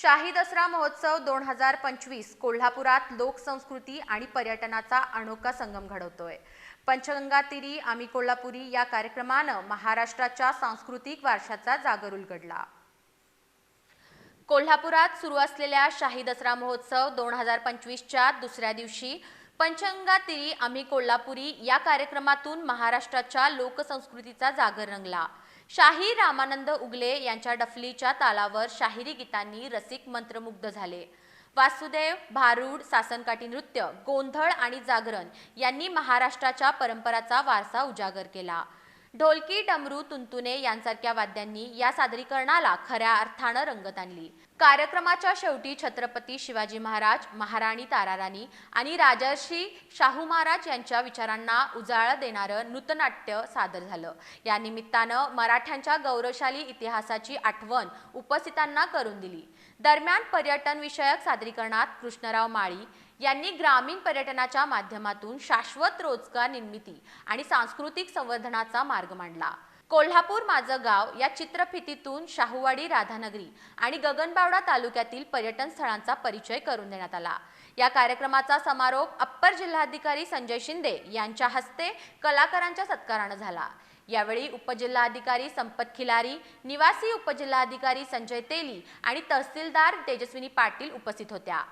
शाही दसरा महोत्सव दोन हजार पंचवीस कोल्हापुरात लोकसंस्कृती आणि पर्यटनाचा अनोखा संगम घडवतोय. पंचगंगातीरी आम्ही कोल्हापुरी या कार्यक्रमानं महाराष्ट्राच्या सांस्कृतिक वारशाचा जागर उलगडला. कोल्हापुरात सुरू असलेल्या शाही दसरा महोत्सव दोन हजार पंचवीसच्या दुसऱ्या दिवशी पंचगंगातीरी आम्ही कोल्हापुरी या कार्यक्रमातून महाराष्ट्राच्या लोकसंस्कृतीचा जागर रंगला. शाही रामानंद उगले यांच्या डफलीच्या तालावर शाहिरी गीतांनी रसिक मंत्रमुग्ध झाले. वासुदेव भारूड सासनकाठी नृत्य गोंधळ आणि जागरण यांनी महाराष्ट्राच्या परंपराचा वारसा उजागर केला. ढोलकी डमरू तुंतुने यांसारख्या वाद्यांनी या सादरीकरणाला खऱ्या अर्थानं रंगत आणली. कार्यक्रमाच्या शेवटी छत्रपती शिवाजी महाराज महाराणी ताराराणी आणि राजर्षी शाहू महाराज यांच्या विचारांना उजाळा देणारं नृतनाट्य सादर झालं. या निमित्तानं मराठ्यांच्या गौरवशाली इतिहासाची आठवण उपस्थितांना करून दिली. दरम्यान पर्यटन विषयक सादरीकरणात कृष्णराव माळी यांनी ग्रामीण पर्यटनाच्या माध्यमातून शाश्वत रोजगार निर्मिती आणि सांस्कृतिक संवर्धनाचा मार्ग मांडला. कोल्हापूर माझं गाव या चित्रफितीतून शाहूवाडी राधानगरी आणि गगनबावडा तालुक्यातील पर्यटन स्थळांचा परिचय करून देण्यात आला. या कार्यक्रमाचा समारोप अप्पर जिल्हाधिकारी संजय शिंदे यांच्या हस्ते कलाकारांच्या सत्कारानं झाला. यावेळी उपजिल्हाधिकारी संपत खिलारी निवासी उपजिल्हाधिकारी संजय तेली आणि तहसीलदार तेजस्विनी पाटील उपस्थित होत्या.